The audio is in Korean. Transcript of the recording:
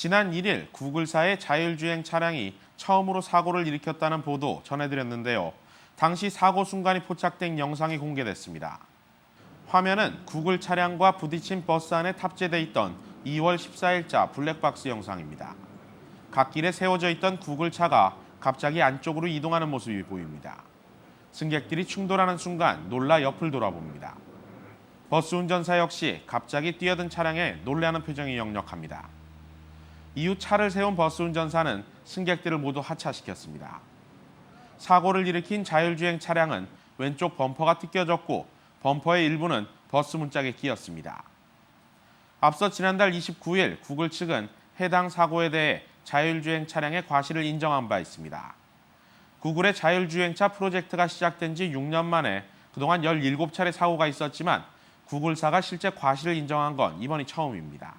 지난 1일 구글사의 자율주행 차량이 처음으로 사고를 일으켰다는 보도 전해드렸는데요. 당시 사고 순간이 포착된 영상이 공개됐습니다. 화면은 구글 차량과 부딪힌 버스 안에 탑재돼 있던 2월 14일자 블랙박스 영상입니다. 갓길에 세워져 있던 구글 차가 갑자기 안쪽으로 이동하는 모습이 보입니다. 승객들이 충돌하는 순간 놀라 옆을 돌아봅니다. 버스 운전사 역시 갑자기 뛰어든 차량에 놀라는 표정이 역력합니다. 이후 차를 세운 버스 운전사는 승객들을 모두 하차시켰습니다. 사고를 일으킨 자율주행 차량은 왼쪽 범퍼가 뜯겨졌고 범퍼의 일부는 버스 문짝에 끼었습니다. 앞서 지난달 29일 구글 측은 해당 사고에 대해 자율주행 차량의 과실을 인정한 바 있습니다. 구글의 자율주행차 프로젝트가 시작된 지 6년 만에 그동안 17차례 사고가 있었지만 구글사가 실제 과실을 인정한 건 이번이 처음입니다.